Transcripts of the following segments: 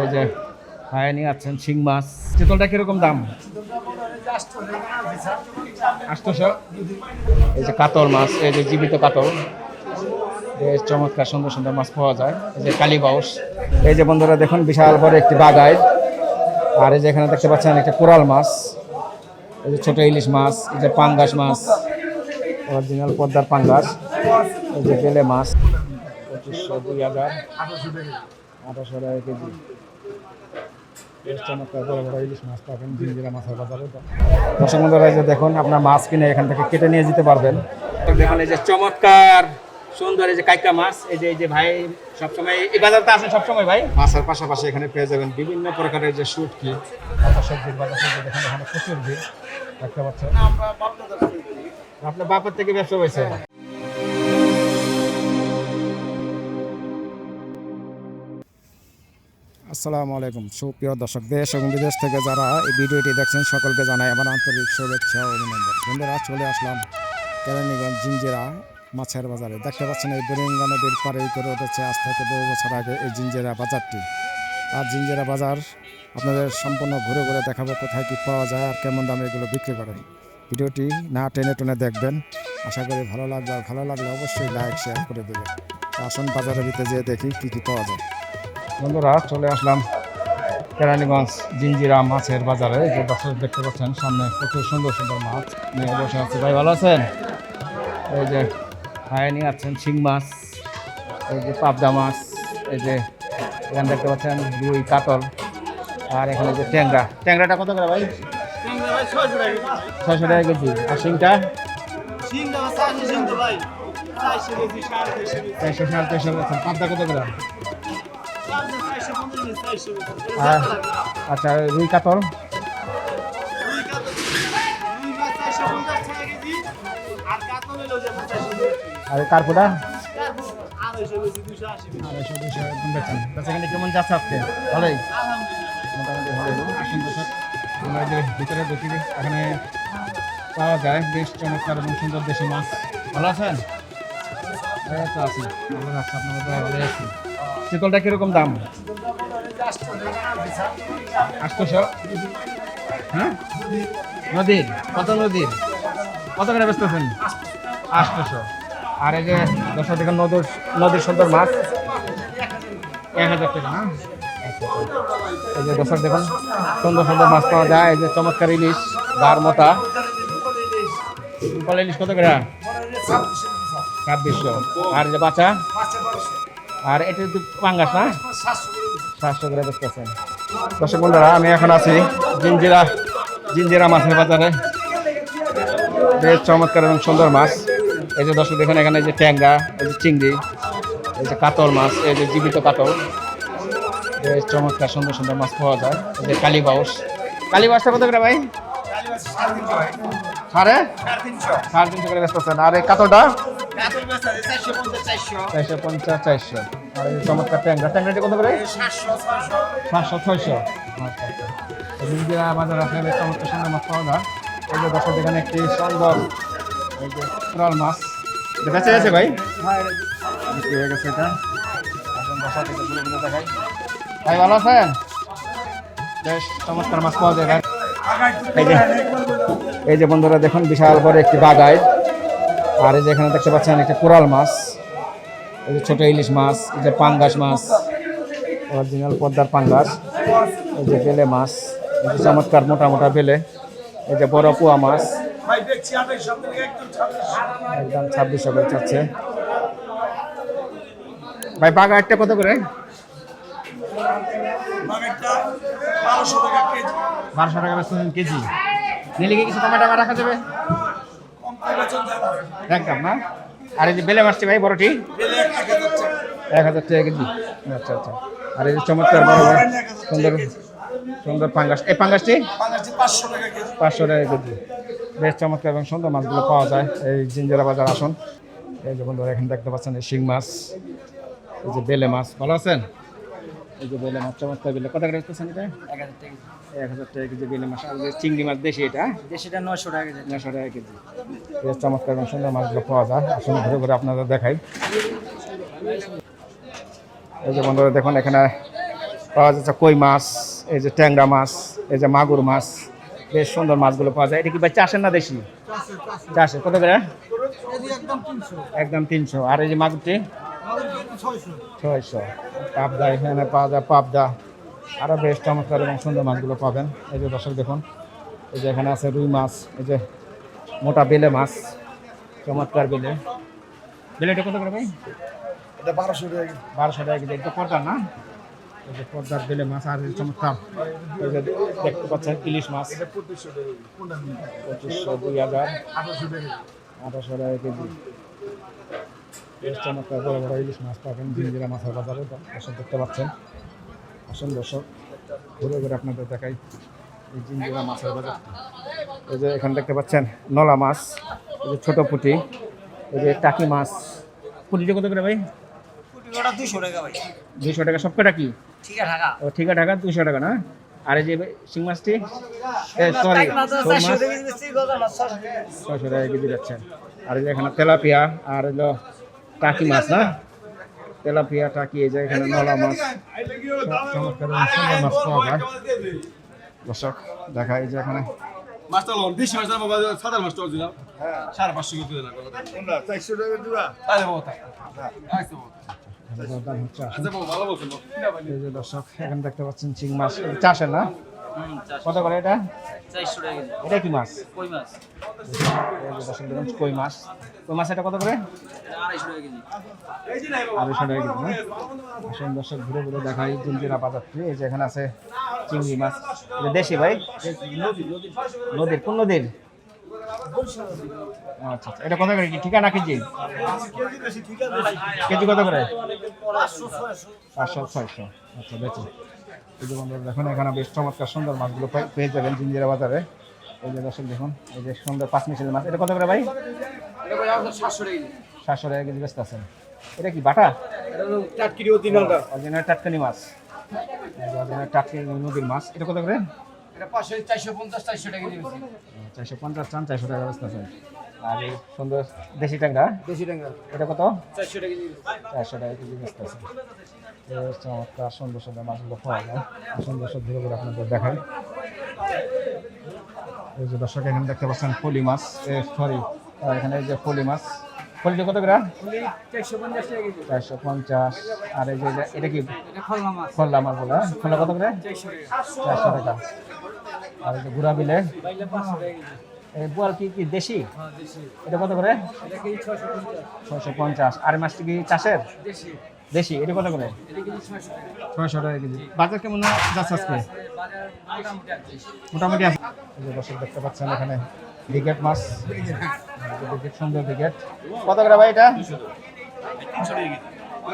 এই যে ভাই নিয়ে আছেন, শিং মাছ। চিতলটা কীরকম দাম? এই যে কাতল মাছ, এই যে জীবিত কাতল। বেশ চমৎকার, সুন্দর সুন্দর মাছ পাওয়া যায়। এই যে কালীবাউস এই যে বন্ধুরা, দেখুন, বিশাল বড় একটি বাগায় আর এই যে এখানে দেখতে পাচ্ছেন একটা কোরাল মাছ। এই যে ছোট ইলিশ মাছ, এই যে পাঙ্গাস মাছ। অরিজিনাল পদ্মার পাঙ্গাস। এই যে বেলে মাছ। পঁচিশশো দুই হাজার। আঠারোশো টাকা কেজি। বেশ চমৎকার বড় বড় ইলিশ মাছ পাবেন জিঞ্জিরা মাছের বাজারে। দর্শক বন্ধুরা দেখুন আপনার মাছ কিনে এখান থেকে কেটে নিয়ে যেতে পারবেন। দেখুন এই যে চমৎকার সুন্দর এই যে কাইকা মাছ এই যে এই যে ভাই সবসময় এই বাজারটা আছে সবসময় ভাই? মাছের পাশাপাশি এখানে পেয়ে যাবেন বিভিন্ন প্রকারের যে শুটকি। তারপর সবজির বাজার দেখেন এখানে প্রচুর ভিড় দেখতে পাচ্ছেন। আপনার বাপের থেকে ব্যবসা হয়েছে? আসসালামু আলাইকুম। সুপ্রিয় দর্শক, দেশ এবং বিদেশ থেকে যারা এই ভিডিওটি দেখছেন, সকলকে জানাই আমার আন্তরিক শুভেচ্ছা অভিনন্দন। বন্ধুরা, চলে আসলাম কেরানীগঞ্জ জিঞ্জিরা মাছের বাজারে। দেখতে পাচ্ছেন, এই বরিঙ্গা নদীর পাড়েই করে উঠেছে আজ থেকে বহু বছর আগে এই জিঞ্জিরা বাজারটি। আর জিঞ্জিরা বাজার আপনাদের সম্পূর্ণ ঘুরে ঘুরে দেখাবো কোথায় কী পাওয়া যায় আর কেমন দামে এগুলো বিক্রি করে। ভিডিওটি না টেনে টেনে দেখবেন। আশা করি ভালো লাগবে। আর ভালো লাগলে অবশ্যই লাইক, শেয়ার করে দেবেন। আসুন বাজারের ভিতরে যেয়ে দেখি কী কী পাওয়া যায়। বন্ধুরা, চলে আসলাম কেরানীগঞ্জ জিঞ্জিরা মাছের বাজারে। যে দর্শক দেখতে পাচ্ছেন, সামনে প্রচুর সুন্দর সুন্দর মাছ নিয়ে বসে আছে। ভাই, ভালো আছেন? এই যে ভাই নিয়ে আছেন শিং মাছ, এই যে পাবদা মাছ, এই যে এখানে দেখতে পাচ্ছেন রুই, কাতল, আর এখানে যে ট্যাংরা। ট্যাংরাটা কত করে ভাই? ছয়শো টাকা কেজি। আর শিংটা? চারশো, সাড়ে চারশো পাবদা কত করে? আচ্ছা রুই কাতল। আর কার্পুটা? কেমন যাচ্ছে আজকে? ভালোই? মোটামুটি ভালোই। না? আসুন আমরা যে ভিতরে ঢুকি এখানে পাওয়া যায় বেশ চমৎকার এবং সুন্দর দেশি মাছ। ভালো আছেন? তো আছি। ভালো আছি আপনাদের দয়া ভালো আছি। চিতলটা কীরকম দাম? আটশোশো হ্যাঁ? নদীর, কত নদীর? কত করে বেচতেছেন? আটশোশো আর এই যে দশ থেকে নদীর নদীর সুন্দর মাছ, এক হাজার টাকা, না। এই যে দর্শক দেখুন, সুন্দর সুন্দর মাছ পাওয়া যায়। এই যে চমৎকার ইলিশ মোটা রূপাল ইলিশ কত করে? ছাব্বিশশো। আর যে বাচ্চা আর এটা তো পাঙ্গাস না? সাতশো করে দেখতেছেন। দর্শক বন্ধুরা আমি এখন আছি জিঞ্জিরা জিঞ্জিরা মাছের বাজারে। বেশ চমৎকার এবং সুন্দর মাছ। এই যে দর্শক দেখুন এখানে এই যে ট্যাংরা এই যে চিংড়ি এই যে কাতল মাছ এই যে জীবিত কাতল। বেশ চমৎকার সুন্দর সুন্দর মাছ পাওয়া যায়। এই যে কালীবাউস কালীবাউসটা কত করে ভাই? সাড়ে সাড়ে তিনশো করে বেচতেছেন। আর এই কাতলটা? চারশো পঞ্চাশ চারশো। আর এই চমৎকার ট্যাংরা। ট্যাংরাটি কত করে? সাতশো ছয়শো। আচ্ছা আচ্ছা বাজার আসলে চমৎকার সুন্দর মাছ পাওয়া যায়। এই যে দর্শক এখানে একটি সুন্দর এই যে কোরাল মাছ। ভাই? বিক্রি হয়ে গেছে এটা। এখন দর্শক এটা ঘুরে ঘুরে দেখাই। ভাই ভালো আছেন? বেশ চমৎকার মাছ পাওয়া যায় ভাই। এই যে এই যে বন্ধুরা দেখুন বিশাল বড় একটি বাগায় আর এই যে এখানে দেখতে পাচ্ছেন একটা কোরাল মাছ, এই যে ছোট ইলিশ মাছ, এই যে পাঙ্গাস মাছ অরিজিনাল পদ্মার পাঙ্গাস, এই যে বেলে মাছ, এই যে চমৎকার মোটা মোটা বেলে, এই যে বড় পোয়া মাছ, একদম ছাব্বিশ করে চাচ্ছে। ভাই, বাঘা একটা কত করে? বারোশো টাকা কেজি। নিলে কি কিছু রাখা যাবে? একদম আর এই যে বেলে মাছটি ভাই, বড়টি? বেলে এক হাজার টাকা কেজি। আচ্ছা আচ্ছা। আর এই যে চমৎকার বড় বড়, সুন্দর সুন্দর পাঙ্গাস। এই পাঙ্গাসটি? পাঁচশো টাকা কেজি। বেশ চমৎকার এবং সুন্দর মাছগুলো পাওয়া যায়। এই জিঞ্জারা বাজার আসুন। এই যে বন্ধুরা, এখানে দেখতে পাচ্ছেন এই শিং মাছ, এই যে বেলে মাছ। ভালো আছেন? এই যে বেলে মাছ, চমৎকার বেলে। কত করে এটা? এক হাজার টাকা এক হাজার টাকা কেজি বেলে মাছ আর চিংড়ি মাছ দেশি এটা দেশিটা নশো টাকা কেজি। নশো টাকা কেজি। বেশ চমৎকার এবং সুন্দর মাছগুলো পাওয়া যায়। আসুন ঘুরে ঘুরে আপনাদের দেখাই। এই যে বন্ধুরা দেখুন এখানে পাওয়া যাচ্ছে কই মাছ এই যে ট্যাংরা মাছ এই যে মাগুর মাছ। বেশ সুন্দর মাছগুলো পাওয়া যায়। এটা কি ভাই চাষের না দেশি? চাষের। কত করে? একদম তিনশো। আর এই যে মাগুরটি? ছয়শো। পাবদা এখানে পাওয়া যায় পাবদা। আরও বেশ চমৎকার এবং সুন্দর মাছগুলো পাবেন। এই যে দর্শক দেখুন এই যে এখানে আছে রুই মাছ এই যে মোটা বেলে মাছ চমৎকার বেলে। বেলেটা কত করে ভাই? এটা বারোশো টাকা বারোশো টাকা কেজি এটা পর্দার না? এই যে পর্দার বেলে মাছ আর চমৎকার এই যে দেখতে পাচ্ছেন ইলিশ মাছ। পঁচিশশো দুই হাজার। আঠারোশো টাকা কেজি। বেশ চমৎকার বড় বড় ইলিশ মাছ পাবেন দিন জিঞ্জিরা মাছের বাজারে দেখতে পাচ্ছেন। আসুন দর্শক ঘুরে ঘুরে আপনাদের দেখাই এই জিঞ্জিরা মাছের বাজার। এই যে এখানে দেখতে পাচ্ছেন নলা মাছ এই যে ছোট পুঁটি এই যে টাকি মাছ। পুঁটিটা কত করে ভাই? দুশো টাকা ভাই। দুইশো টাকা সব কটা কি? ঠিক টাকা ও ঠিক টাকা দুশো টাকা না? আর এই যে শিং মাছটি? সরি ছয়শো টাকা কেজি যাচ্ছেন আর এই যে এখানে তেলাপিয়া আর হলো টাকি মাছ না? তেলাপিয়া টাকি এই যে এখানে নলা মাছ। চমৎকার মাছ পাওয়া যায়। দর্শক দেখা এই যে এখানে। মাছটা লন বেশি মাছ বাবা সাদা মাছটা দিলাম সাড়ে পাঁচশো করে দিলাম চারশো টাকা দিবা তাহলে বাবা আচ্ছা বাবা। এখানে দাম হচ্ছে আসুন। বাবা। ভালো বলছেন। দর্শক এখানে দেখতে পাচ্ছেন চিং মাছ চাষের না? কত করে এটা? এটা কি মাছ? কই মাছ? কই মাছ? কই মাছ এটা কত করে? আড়াইশো টাকা কেজি। আসুন দর্শক ঘুরে ঘুরে দেখাই এই যে এখানে আছে চিংড়ি মাছ। এটা দেশি ভাই? নদীর কোন নদীর? আচ্ছা আচ্ছা। এটা কত করে? কি ঠিকানা কেজি কেজি কত করে? পাঁচশো ছয়শো। আচ্ছা বেচে। এই যে বন্ধুরা দেখুন এখানে বেশ চমৎকার সুন্দর মাছগুলো পেয়ে যাবেন জিঞ্জিরা বাজারে। এই যে দর্শক দেখুন এই যে সুন্দর পাঁচ মিশালি মাছ। এটা কত করে ভাই? সাতশো টাকা কেজি। ব্যস্ত আছেন। এটা কি বাটা? টাটকিরি অরিজিনাল টাটকানি মাছ। অরিজিনাল টাটকানি নদীর মাছ। এটা কত করে? চারশো পঞ্চাশ চান চারশো টাকা ব্যস্ত আছেন। আর এই সুন্দর দেশি টাঙ্গা দেশি টাঙ্গা এটা কত? চারশো টাকা চারশো টাকা কেজি ব্যস্ত আছে চমৎকার সুন্দর সুন্দর মাছগুলো পাওয়া যায়। সুন্দর সুন্দর ধীরে ধীরে আপনাদের দেখাই। এই যে দর্শক এখানে দেখতে পাচ্ছেন ফলি মাছ। সরি এখানে এই যে ফলি মাছ। ফলিটা কত করে? চারশো পঞ্চাশ। আর এই যে এটা- কি? খলনা মাছ বলে ফল্লা কত করে? চারশো টাকা। আর এই যে গুড়া বিলে। বোয়াল কি কি দেশি? হ্যাঁ এটা কত করে? ছশো পঞ্চাশ? আর মাছটি কি চাষের? দেশি। দেশি? এটা কত করে? ছয়শো টাকা কেজি। বাজার কেমন যাচ্ছে আজকে? মোটামুটি আছে। দর্শক দেখতে পাচ্ছেন এখানে ব্রিগেড মাছ। ব্রিগেড সুন্দর ব্রিগেড। কত করে ভাই এটা?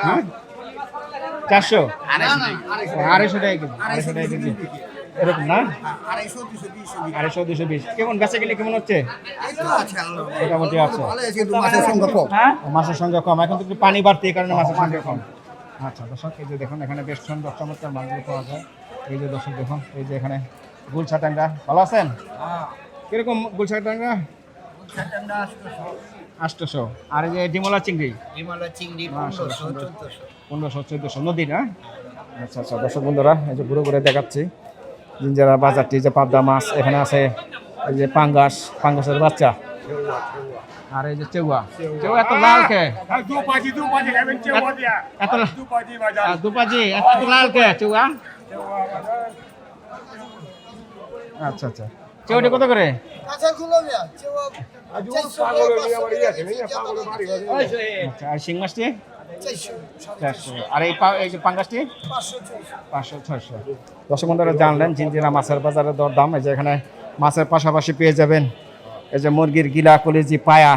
হ্যাঁ? চারশো? আড়াইশো টাকা কেজি। আড়াইশো টাকা কেজি। এরকম না? আড়াইশো দুশো বিশ কেমন বেচা গেলে কেমন হচ্ছে? মোটামুটি আছে। হ্যাঁ? মাছের সংখ্যা কম। এখন তো একটু পানি বাড়তি এই কারণে মাছের সংখ্যা কম। আচ্ছা দর্শক এই যে দেখুন এখানে বেশ সুন্দর চমৎকার মাছগুলো পাওয়া যায়। এই যে দর্শক দেখুন এই যে এখানে গুলছা টাঙ্গা ভালো আছেন? কীরকম গুলছা টাঙ্গা আটশোশো। আর এই যে ডিমলা চিংড়ি? হিমালয় চিংড়ি পনেরোশো, চোদ্দোশো। পনেরোশো চোদ্দোশো নদী না আচ্ছা আচ্ছা দর্শক বন্ধুরা এই যে ঘুরে ঘুরে দেখাচ্ছি। জিঞ্জারা বাজারটি যে পাবদা মাছ এখানে আছে এই যে পাঙ্গাস পাঙ্গাসের বাচ্চা। আর এই যে চেউয়া। চেউয়া এত লাল কে? দু পাজি খাবেন চেউয়া দিয়া এত দু বাজার দুপাজি এত লাল কে চেউয়া? আচ্ছা আচ্ছা। চেউটি কত করে? আচ্ছা আর শিং মাছটি? আর এই পা- এই যে পাঙ্গাসটি পাঁচশো ছয়শো। দর্শক বন্ধুরা জানলেন জিঞ্জিরা মাছের বাজারের দর দাম এই যে এখানে মাছের পাশাপাশি পেয়ে যাবেন। এই যে মুরগির গিলা কলিজি পায়া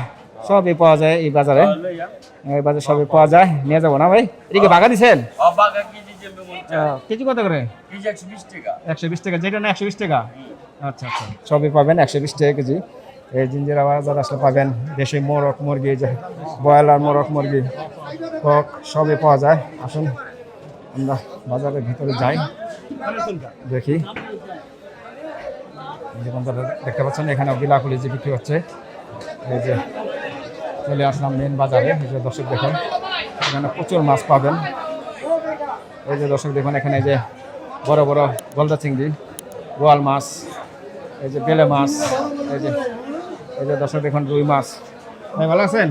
সবই পাওয়া যায় এই বাজারে। এই বাজারে সবই পাওয়া যায়। নিয়ে যাব না ভাই? এদিকে বাগা দিছেন? কেজি কত করে? একশো বিশ টাকা। একশো বিশ টাকা। যেটা না একশো বিশ টাকা? আচ্ছা আচ্ছা। সবই পাবেন একশো বিশ টাকা কেজি। এই জিঞ্জিরা বাজার আসলে পাবেন, দেশি মোরগ মুরগি, যে ব্রয়লার মোরগ মুরগি, কক, সবই পাওয়া যায়। আসুন, আমরা বাজারের ভিতরে যাই। দেখি। দেখতে পাচ্ছেন এখানে বিলাকুলি যে বিক্রি হচ্ছে। এই যে চলে আসলাম মেন বাজারে, এই যে দর্শক দেখুন, এখানে প্রচুর মাছ পাবেন। এই যে দর্শক দেখুন, এখানে যে বড় বড় গলদা চিংড়ি, বোয়াল মাছ, এই যে বেলে মাছ, এই যে এই যে দর্শক দেখুন, রুই মাছ। ভাই, ভালো আছেন?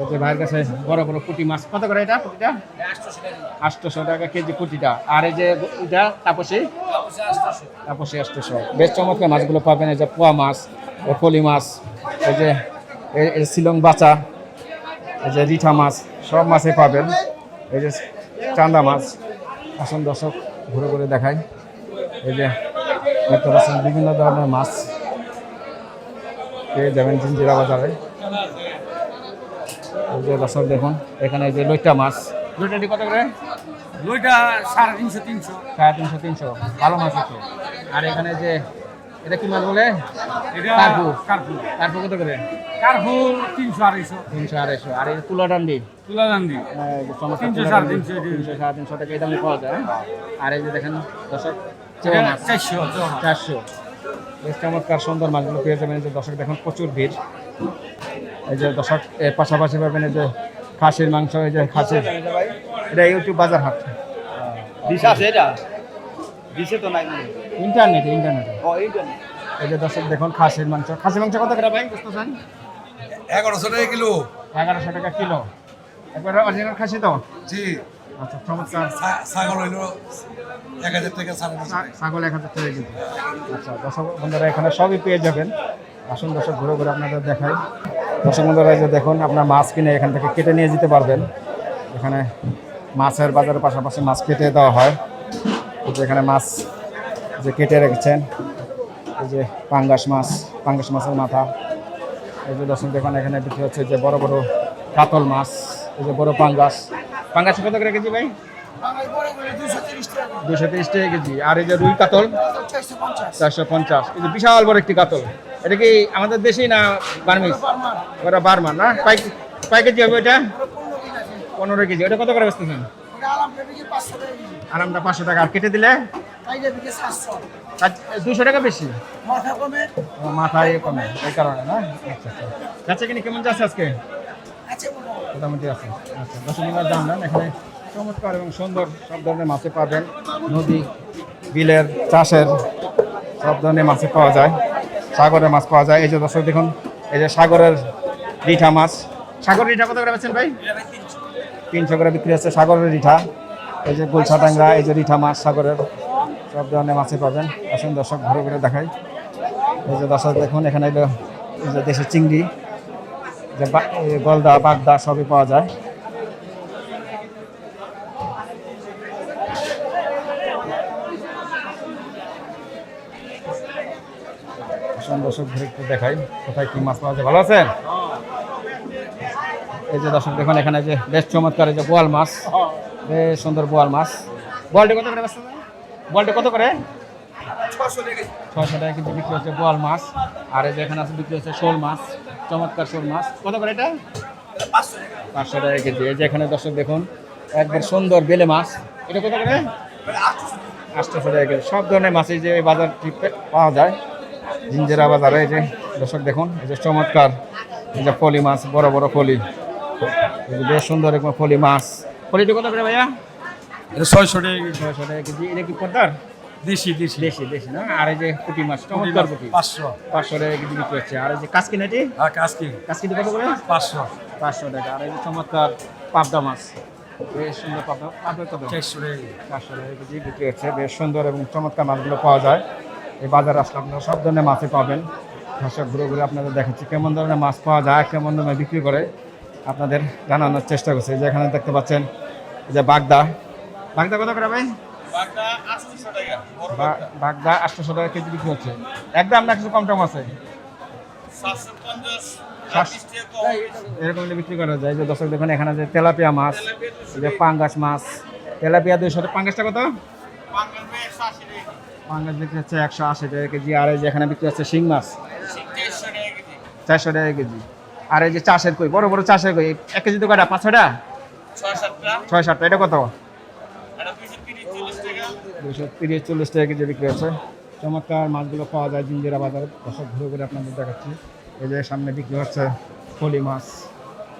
এই যে ভাইয়ের কাছে বড় বড় পুঁটি মাছ। কত করে এটা পুঁটিটা? আটশোশো টাকা কেজি পুঁটিটা। আর এই যে এটা তাপসী? তাপসী আটশোশো। বেশ চমৎকার মাছগুলো পাবেন। এই যে পোয়া মাছ ফলি মাছ, এই যে শিলং বাচা এই যে রিঠা মাছ, সব মাছই পাবেন। এই যে চান্দা মাছ। আসুন দর্শক, ঘুরে ঘুরে দেখায় এই যে দেখতে পাচ্ছেন বিভিন্ন ধরনের মাছ। পেয়ে যাবেন জিঞ্জিরা বাজারে? যে দর্শক দেখুন এখানে যে লইটা মাছ। লইটাটি কত করে? দুইটা সাড়ে তিনশো তিনশো। সাড়ে তিনশো তিনশো। ভালো মাছ আছে আর এখানে যে এটা কি মাছ বলে? কার্পু। কার্পু। কার্পু কত করে? কার্পুর তিনশো আড়াইশো। তিনশো আড়াইশো। আর এই তুলা ডান্ডি? তুলা দান্দি তিনশো, সাড়ে তিনশো, তিনশো। সাড়ে তিনশো টাকা এই দামে পাওয়া যায় আর এই যে দেখেন দর্শক চারশো চারশো। বেশ চমৎকার সুন্দর মাছগুলো পেয়ে যাবেন যে দর্শক দেখুন প্রচুর ভিড়। এই যে দর্শক এর পাশাপাশি পাবেন এই যে খাসির মাংস এই যে খাসির। এটা ইউটিউব বাজার হাট। দিশা আছে এটা? দিশে তো নাই। ইন্টারনেটে ইন্টারনেটে। ও এই যে দর্শক দেখুন খাসির মাংস। খাসির মাংস কত করে ভাই? বুঝতেছেন? এগারোশো টাকা কিলো। এগারোশো টাকা কিলো। একবারে অরিজিনাল খাসি তো? জি। আচ্ছা চমৎকার। ছাগল হইল এক হাজার টাকা ছাগল এক হাজার টাকা আচ্ছা দর্শক বন্ধুরা এখানে সবই পেয়ে যাবেন। আসুন দর্শক ঘুরে ঘুরে আপনাদের দেখাই। দর্শক বন্ধুরা যে দেখুন আপনার মাছ কিনে এখান থেকে কেটে নিয়ে যেতে পারবেন। এখানে মাছের বাজারের পাশাপাশি মাছ কেটে দেওয়া হয়। এখানে মাছ যে কেটে রেখেছেন এই যে পাঙ্গাস মাছ পাঙ্গাস মাছের মাথা। এই যে দর্শক দেখুন এখানে বিক্রি হচ্ছে যে বড় বড় কাতল মাছ এই যে বড় পাঙ্গাস। পাঙ্গাস কত করে কেজি ভাই? দুশো তিরিশ টাকা কেজি। আর এই যে রুই কাতল? চারশো পঞ্চাশ। এই যে বিশাল বড় একটি কাতল। এটা কি আমাদের দেশেই না বার্মিস ওটা বার্মা না? পাই কেজি হবে এটা? পনেরো কেজি। ওটা কত করে বেচতেছেন? আরামটা পাঁচশো টাকা। আর কেটে দিলে? দুশো টাকা বেশি? মাথায় কমে এই কারণে না? আচ্ছা আচ্ছা। যাচ্ছে কিনি? কেমন যাচ্ছে আজকে? মোটামুটি আছে। আচ্ছা দশ মিনিট এখানে চমৎকার এবং সুন্দর সব ধরনের মাছে পাবেন। নদী, বিলের, চাষের সব ধরনের মাছে পাওয়া যায়, সাগরের মাছ পাওয়া যায়। এই যে দর্শক, দেখুন, এই যে সাগরের রিঠা মাছ। সাগরের রিঠা কত করে বেচছেন ভাই? তিনশো করে বিক্রি হচ্ছে সাগরের রিঠা। এই যে গুলছা এই যে রিঠা মাছ সাগরের সব ধরনের মাছে পাবেন। আসুন দর্শক, ঘুরে ঘুরে দেখাই। এই যে দর্শক, দেখুন, এখানে এই যে দেশের চিংড়ি। যে গলদা বাগদা সবই পাওয়া যায়। দর্শক ঘুরে একটু দেখাই কোথায় কি মাছ পাওয়া যায়। ভালো আছেন? এই যে দর্শক দেখুন এখানে যে বেশ চমৎকার যে বোয়াল মাছ। বেশ সুন্দর বোয়াল মাছ। বলটি কত করে বলটি কত করে? ছয়শো টাকা কিন্তু বিক্রি হচ্ছে বোয়াল মাছ। আর এই যে এখানে আছে বিক্রি হচ্ছে শোল মাছ। চমৎকার শোল মাছ কত করে এটা? পাঁচশো টাকা। কেজি। এই যে এখানে দর্শক দেখুন একবার সুন্দর বেলে মাছ। এটা কত করে? আটশোশো টাকা। কেজি। সব ধরনের মাছ এই যে পে- পাওয়া যায়। জিঞ্জেরা বাজারে এই যে দর্শক দেখুন এই যে চমৎকার। এই যে ফলি মাছ বড় বড় ফলি। এই যে বেশ সুন্দর ফলি মাছ। ফলিটা কত করে ভাইয়া? এটা ছয়শো টাকা ছয়শো টাকা কেজি। এটা কি পদ্মার? দেশি দেশি। দেশি দেশি না? আর এই যে পুঁটি মাছ চমৎকার পুঁটি। পাঁচশো। পাঁচশো টাকা কেজি বিক্রি হচ্ছে। আর এই যে কাসকি নাটি আর কাজকি কাসকি। কত করে? পাঁচশো। পাঁচশো টাকা। আর এই যে চমৎকার পাবদা মাছ। বেশ সুন্দর পাবদা। পাবদা কত? চারশো টাকা পাঁচশো টাকা কেজি বিক্রি হচ্ছে। বেশ সুন্দর এবং চমৎকার মাছগুলো পাওয়া যায়। এই বাজারে আসলে আপনারা সব ধরনের মাছই পাবেন। দর্শক ঘুরে ঘুরে আপনাদের দেখাচ্ছি কেমন ধরনের মাছ পাওয়া যায় কেমন ধরনের বিক্রি করে আপনাদের জানানোর চেষ্টা করছে। যেখানে দেখতে পাচ্ছেন যে বাগদা। বাগদা কত করে ভাই? বাগদা আটশোশো টাকা কেজি বিক্রি হচ্ছে। একদম না কিছু কম টম আছে এরকম বিক্রি করা যায়। যে দর্শক দেখুন এখানে যে তেলাপিয়া মাছ যে পাঙ্গাস মাছ তেলাপিয়া দুইশো টাকা। পাঙ্গাসটা কত? পাঙ্গাস বিক্রি হচ্ছে একশো আশি টাকা কেজি। আর এই যে এখানে বিক্রি হচ্ছে শিং মাছ চারশো টাকা কেজি। আর এই যে চাষের কই বড় বড় চাষের কই এক কেজি তো কয়টা? পাঁচ ছয়টা? ছয় সাতটা। এটা কত? দুশো তিরিশ চল্লিশ টাকা কেজি বিক্রি হচ্ছে। চমৎকার মাছগুলো পাওয়া যায় জিঞ্জিরা বাজারে। দর্শক ঘুরে ঘুরে আপনাদের দেখাচ্ছি। এই যে সামনে বিক্রি হচ্ছে ফলি মাছ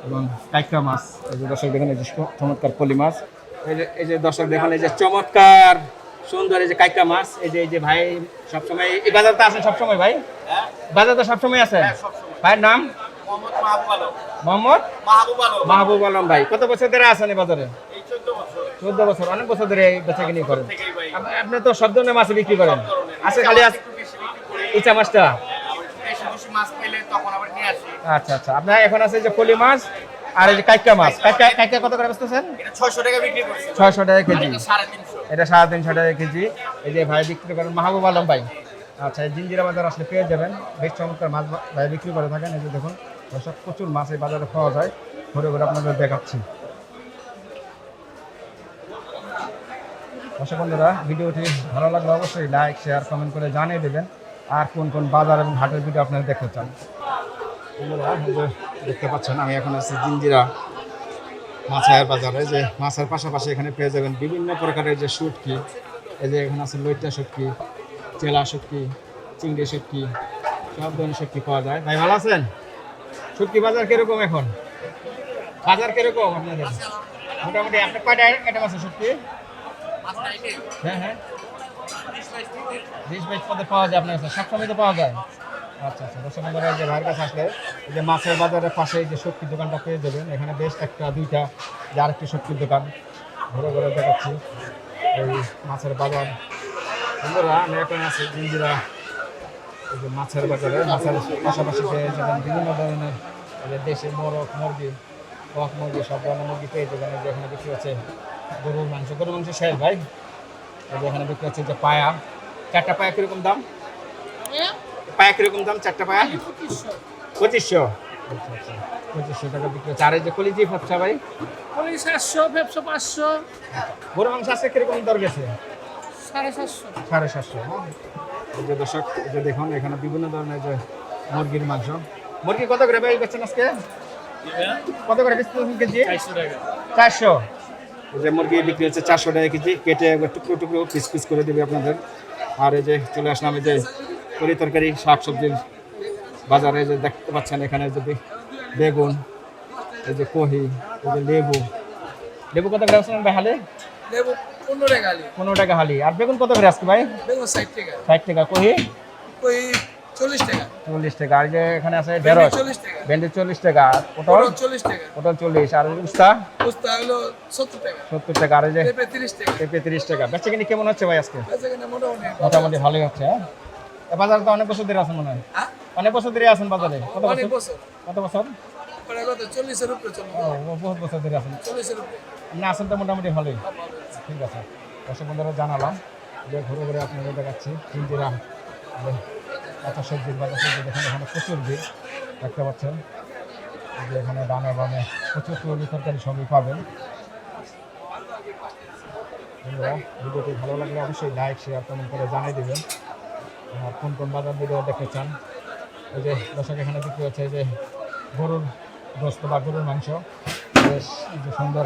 এবং কাইকা মাছ। এই যে দর্শক দেখেন এই যে চমৎকার ফলি মাছ। এই যে এই যে দর্শক দেখেন এই যে চমৎকার সুন্দর এই যে কাইকা মাছ। এই যে এই যে ভাই সবসময় এই বাজারতে আসেন সবসময় ভাই? বাজারতে সবসময় আছেন ভাইয়ের নাম? মোহাম্মদ মাহবুব আলম ভাই। কত বছর ধরে আছেন এই বাজারে? চোদ্দ বছর, অনেক বছর ধরে বেচা কিনি করেন। আপনি তো সব ধরনের মাছ বিক্রি করেন। আছে খালি ইচা মাছটা? আচ্ছা আচ্ছা। আপনার এখন আছে যে পলি মাছ আর এই যে কাইকা মাছ। কাইকা কাইকা কত করে বেচতেছেন? ছয়শো টাকা বিক্রি ছয়শো টাকা কেজি। এটা সাড়ে তিনশো টাকা কেজি। এই যে ভাই বিক্রি করেন মাহবুব আলম ভাই। আচ্ছা এই জিঞ্জিরা বাজার আসলে পেয়ে যাবেন। বেশ চমৎকার মাছ ভাই বিক্রি করে থাকেন। এই যে দেখুন প্রচুর মাছ এই বাজারে পাওয়া যায়। ঘুরে ঘুরে আপনাদের দেখাচ্ছি। দর্শক বন্ধুরা, ভিডিওটি ভালো লাগলে অবশ্যই লাইক শেয়ার কমেন্ট করে জানিয়ে দেবেন। আর কোন কোন বাজার এবং হাটের ভিডিও আপনারা দেখতে চান? দেখতে পাচ্ছেন, আমি এখন আছি জিঞ্জিরা মাছের বাজারে। যে মাছের পাশাপাশি এখানে পেয়ে যাবেন বিভিন্ন প্রকারের যে শুটকি। এই যে এখানে আছে লইট্টা শুটকি, চেলা শুটকি, চিংড়ি শুটকি, সব ধরনের শুটকি পাওয়া যায়। ভাই, ভালো আছেন? শুটকি বাজার কীরকম এখন? বাজার কীরকম আপনাদের? মোটামুটি আপনার কয়টা আইটেম আছে শুটকি? হ্যাঁ হ্যাঁ। বিশ বাইশ পদে পাওয়া যায় আপনার সবসময় তো পাওয়া যায়। আচ্ছা আচ্ছা দর্শক বন্ধুরা, এই যে মাছের বাজারের পাশে যে সবজির দোকানটা পেয়ে যাবেন। এখানে বেশ একটা, দুইটা যে আরেকটি সবজির দোকান। ঘুরে ঘুরে দেখাচ্ছি এই মাছের বাজার। বন্ধুরা, আমি এখন আছি জিঞ্জিরা এই যে মাছের বাজারে। মাছের পাশাপাশি পেয়ে বিভিন্ন ধরনের, এই যে মোরগ কক মুরগি, সব ধরনের মুরগি পেয়ে যাবেন। এই যে এখানে বিক্রি হচ্ছে গরুর মাংস গরুর মাংস শেষ ভাই। এই যে এখানে বিক্রি হচ্ছে যে পায়া। চারটা পায়া কীরকম দাম? পায়া কীরকম দাম চারটা পায়া? পঁচিশশো। আচ্ছা আচ্ছা। পঁচিশশো টাকা বিক্রি হচ্ছে। আর এই যে কলিজি ফপসা ভাই? ওই সাতশো ব্যবসা পাঁচশো। গরু মাংস আছে কীরকম দর গেছে? সাড়ে সাতশো। সাড়ে সাতশো। হ্যাঁ যে দর্শক এই যে দেখুন এখানে বিভিন্ন ধরনের যে মুরগির মাংস। মুরগি কত করে ভাই বেচছেন আজকে? কত করে বেচছেন কেজি? চারশো এই যে মুরগি বিক্রি হচ্ছে চারশো টাকা কেজি কেটে একবার টুকরো টুকরো পিস পিস করে দেবে আপনাদের। আর এই যে চলে আসলাম এই যে তরি তরকারি শাক সবজির বাজারে যে দেখতে পাচ্ছেন এখানে যে বে- বেগুন এই যে কহি এই যে লেবু। লেবু কত করে আসলেন ভাই হালে? লেবু পনেরো টাকা আলি পনেরো টাকা হালি। আর বেগুন কত করে আজকে ভাই? বেগুন ষাট টাকা। ষাট টাকা কহি? ওই চল্লিশ টাকা। চল্লিশ টাকা আর যে এখানে আছে ঢেঁড়স। চল্লিশ ভেন্ডি চল্লিশ টাকা পটল? চল্লিশ টাকা। পটল চল্লিশ আর উস্তা? পোস্তা হলো সত্তর টাকা। সত্তর টাকা আর যে পেঁপে তিরিশ টাকা। পেঁপে তিরিশ টাকা। বেচা কিনি কেমন হচ্ছে ভাই আজকে? মোটামুটি মোটামুটি ভালোই হচ্ছে হ্যাঁ? বাজারে তো অনেক বছর ধরে আছেন মনে হয়। হ্যাঁ? অনেক বছর ধরে আছেন বাজারে? কত বছর? কত বছর? চল্লিশের উপরে বহুত বছর ধরে আছেন। চল্লিশের উপরে। আপনি আছেন তো মোটামুটি ভালোই। ঠিক আছে। দর্শক বন্ধুরা জানালাম যে ঘুরে ঘুরে আপনাদের দেখাচ্ছি। এত সবজির বাজার সবজি দেখেন এখানে প্রচুর ভিড় দেখতে পাচ্ছেন। যে এখানে ডানে বামে প্রচুর তৈরি তরকারি সবই পাবেন। ভিডিওটি ভালো লাগলে অবশ্যই লাইক শেয়ার কমেন্ট করে জানিয়ে দেবেন। আর কোন কোন বাজার ভিডিও দেখতে চান, এই যে দর্শক এখানে বিক্রি হচ্ছে যে গরুর গোস্ত বা গরুর মাংস। বেশ যে সুন্দর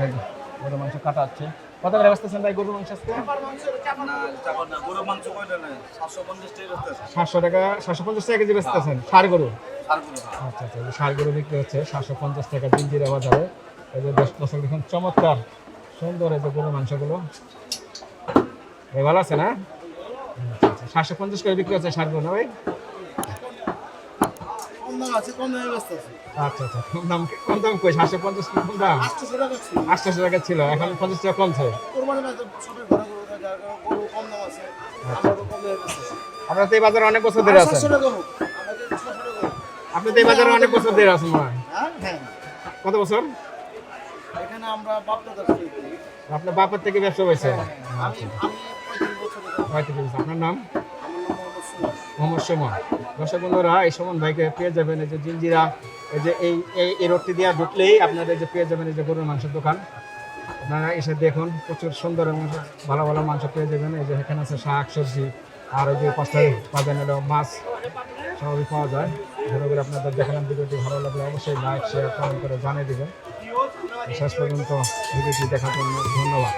গরুর মাংস কাটা হচ্ছে। কত করে ব্যস্তেছেন ভাই গরুর মাংস আজকে? সাতশো টাকা, সাতশো পঞ্চাশ টাকা কেজি বেচতেছেন ষাড় গরু? আচ্ছা আচ্ছা ষাড় গরু বিক্রি হচ্ছে, সাতশো পঞ্চাশ টাকা জিঞ্জিরা বাজারে এই যে দশ দশক দেখুন, চমৎকার, সুন্দর এই যে গরুর মাংসগুলো। এই ভালো আছে না আচ্ছা আচ্ছা সাতশো পঞ্চাশ করে বিক্রি হচ্ছে ষাড় গরু, না ভাই? আচ্ছা আচ্ছা কম দাম কম দাম কই সাতশো পঞ্চাশ কম দাম? আটশোশো টাকা ছিল। এখন পঞ্চাশ টাকা কমছে। আপনার তো এই বাজারে অনেক বছর ধরে আছেন। আপনি তো এই বাজারে অনেক বছর ধরে আছেন মনে কত বছর? এখানে আমরা আপনার বাপের থেকে ব্যবসা হয়েছে? পঁয়ত্রিশ বছর। আপনার নাম? মোহাম্মদ সুমন। দর্শক বন্ধুরা, এই সুমন ভাইকে পেয়ে যাবেন এই যে জিঞ্জিরা এই যে এই এই রোডটি দিয়ে ঢুকলেই আপনারা যে পেয়ে যাবেন এই যে গরুর মাংসের দোকান। আপনারা এসে দেখুন, প্রচুর সুন্দর এবং ভালো ভালো মাংস পেয়ে যাবেন। এই যে এখানে আছে শাক, সবজি, আর ওই যে পাশটায় পাবেন হলো মাছ সবই পাওয়া যায়। ঘুরে ঘুরে আপনাদের দেখালাম ভিডিওটি, ভালো লাগলে অবশ্যই লাইক শেয়ার কমেন্ট করে জানিয়ে দেবেন। শেষ পর্যন্ত ভিডিওটি দেখার জন্য ধন্যবাদ।